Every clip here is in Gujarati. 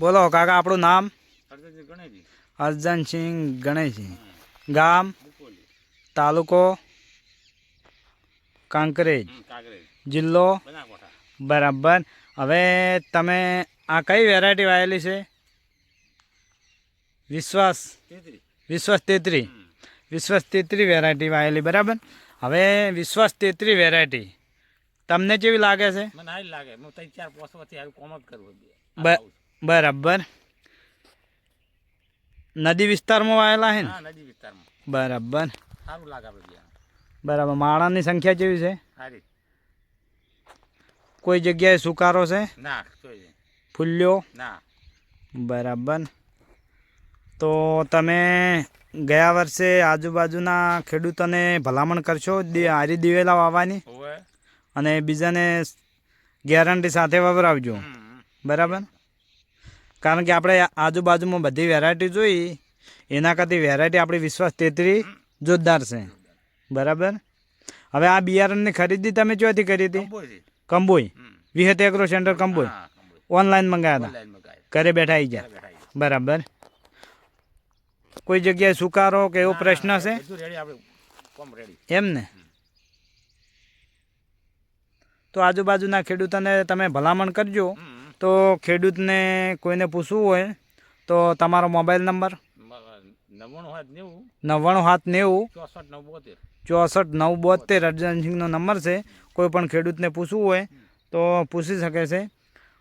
બોલો કાકા આપણું નામ? અર્જનસિંહ ગણેશજી. ગામ? તાલુકો? કાંકરેજ. જિલ્લો? બરાબર. હવે તમે આ કઈ વેરાયટી વાયેલી છે? વિશ્વાસ? વિશ્વાસ તેત્રી. વિશ્વાસ તેત્રી વેરાયટી વાયેલી બરાબર? હવે વિશ્વાસ તેત્રી વેરાયટી તમને કેવી લાગે છે? મને લાગે. હું ચાર કોમ જ બરાબર. નદી વિસ્તારમાં વાયેલા છે ને? નદી વિસ્તારમાં. બરાબર. સારું લાગે આપણે બરાબર. માળાની સંખ્યા કેવી છે? સારી. કોઈ જગ્યાએ સુકારો છે? ના ફૂલ્યો? ના. બરાબર. તો તમે ગયા વર્ષે આજુબાજુના ખેડૂતોને ભલામણ કરશો? દી- હારી દિવેલા વાવવાની? અને બીજાને ગેરંટી સાથે વવરાવજો. બરાબર? કારણ કે આપણે આજુબાજુમાં બધી વેરાયટી જોઈ એના કરતી વેરાયટી આપણી વિશ્વાસ તેત્રી જોરદાર છે. બરાબર? હવે આ બિયારણની ખરીદી તમે ચોથી કરી હતી? Kamboi. Vihat agro centre Kamboi. Online મંગાવ્યા હતા. ઘરે બેઠા આવી ગયા. બરાબર? કોઈ જગ્યાએ સુકારો કે એવો પ્રશ્ન છે? એમ ને? તો આજુબાજુના ખેડૂતોને તમે ભલામણ કરજો. તો ખેડૂતને કોઈને પૂછવું હોય તો તમારો મોબાઈલ નંબર? નવ્વાણું હોય નેવું. નવ્વાણું સાત નેવું. ચોસઠ નવ બોતેર અર્જનસિંહનો નંબર છે. કોઈ પણ ખેડૂતને પૂછવું હોય તો પૂછી શકે છે.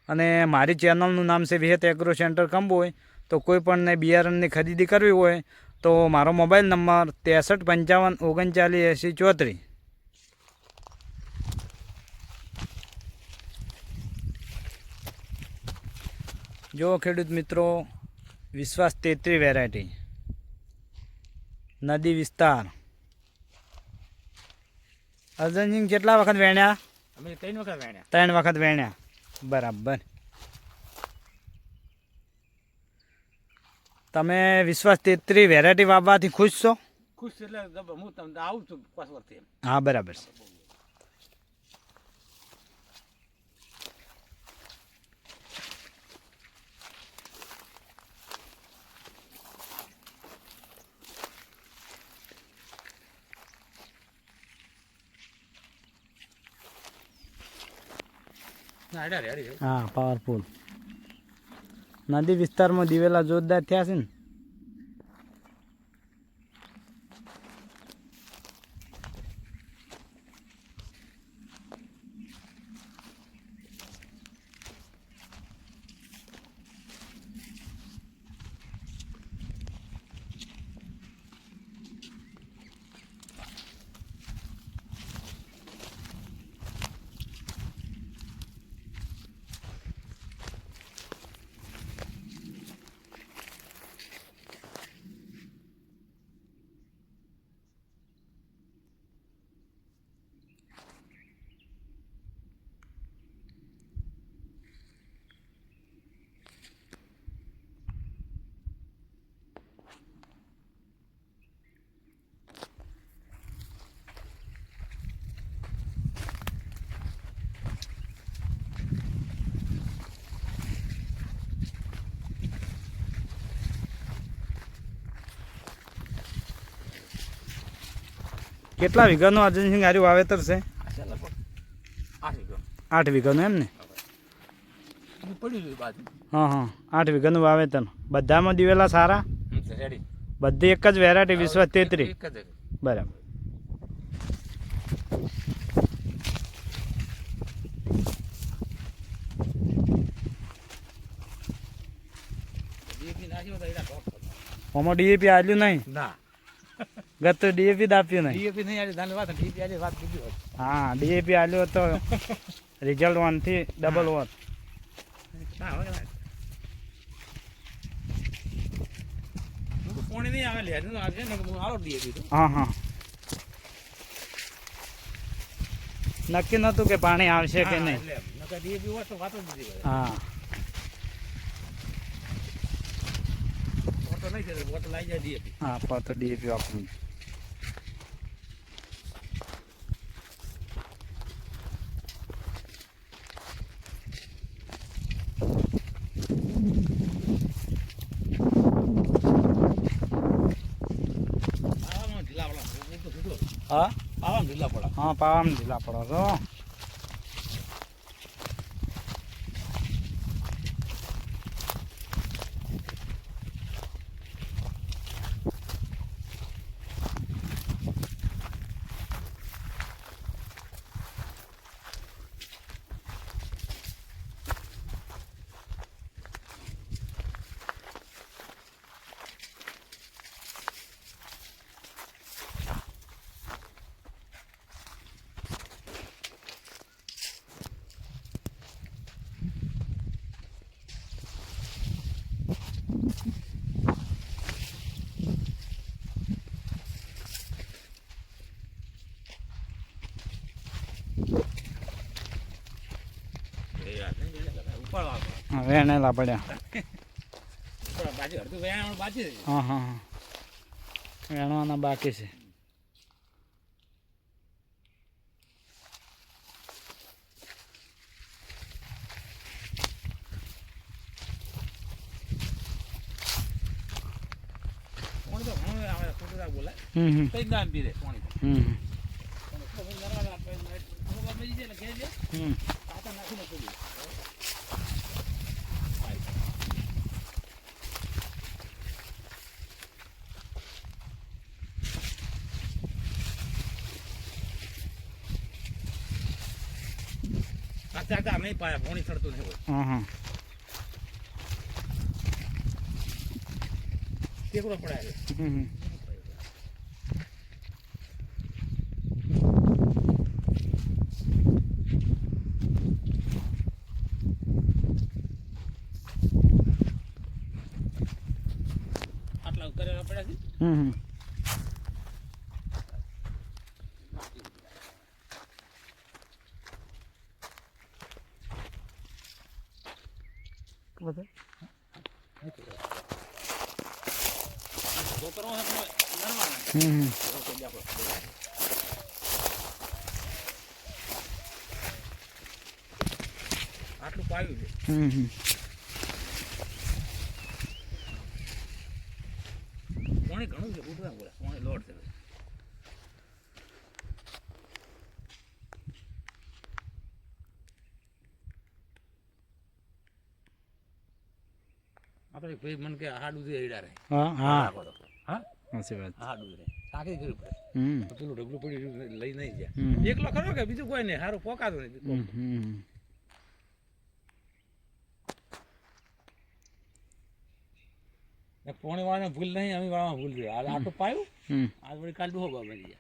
અને મારી ચેનલનું નામ છે વિહત એગ્રો સેન્ટર કંબોય. તો કોઈ પણને બિયારણની ખરીદી કરવી હોય તો મારો મોબાઈલ નંબર ત્રેસઠ પંચાવન ઓગણચાલીસ એંસી ચોત્રીસ. જો ખેડૂત મિત્રો વિશ્વાસ તેત્રી વેરાયટી નદી વિસ્તાર. અર્જનસિંહ કેટલા વખત વેણ્યા અમે ત્રણ વખત વેણ્યા ત્રણ વખત વેણ્યા બરાબર. તમે વિશ્વાસ તેત્રી વેરાયટી વાવવાથી ખુશ છો? ખુશ એટલે હું તમને આવું છું પાંચ હા બરાબર છે. હા પાવરફુલ નદી વિસ્તારમાં દિવેલા જોરદાર થયા છે ને. કેટલા વીઘાનું અર્જનસિંહ હાર્યું વાવેતર છે? આઠ વીઘાનું એમ ને? હું હા. આઠ વીઘાનું વાવેતર. બધામાં દિવેલા સારા? બધી એક જ વેરાયટી વિશ્વ તેત્રી. બરાબર. આમાં ડીએપી આલ્યું નહીં? ના. ગત તો ડીએપી જ આપ્યું નહીં DAP નહીં આલી ધાન વાત DAP આલી વાત બીજી વાત હા ડીએપી આલ્યો તો રિઝલ્ટ વનથી ડબલ વન ના હવે ના. હું તો પોણી નહીં આવે લે એનું આવશે ને હું આલો DAP તો હા હા નક્કી નહોતું કે પાણી આવશે કે હા, નહીં એટલે એમ. નકર DAP હોય તો વાત જ બીજી હોય. હા હા પાતો ડીએપી વાપરું હા? પાવામાં ઢીલા પડો. છો વેણેલા પડ્યા. હા હા હા. વેણવાના બાકી છે. હમ હમ હમ પણ એટલો બધો નરવા રાખે એટલે અમુક વાર મરી જાય પડી. કાચા નહીં પાયા પોણી ચડતું નહીં હોય હા હા ટેકડો પડાય છે. હમ હમ આટલા કરેલા પડ્યા છે હમ નાખે. હમ. આટલું પાયું છે હમ હમ પાણી ઘણું છે ઉઠવા બોલે પાણી લોડ છે આપણે ભાઈ મને કે હાડું હેડા રહે. હા હા. હા? સાચી વાત. હાડું રહે. તાકી કરવી પડે. હમ. પેલું ઢગલું પડી લઈ નહીં જાય. એકલો ખરો કે બીજું કોઈ નહીં સારું પોકાતું નહીં હમ પોણી વાળાને ભૂલ નહીં અમે વાળા ભૂલ જોઈએ આટલું પાયું? આજ વળી કાલ ડૂહો બની જાય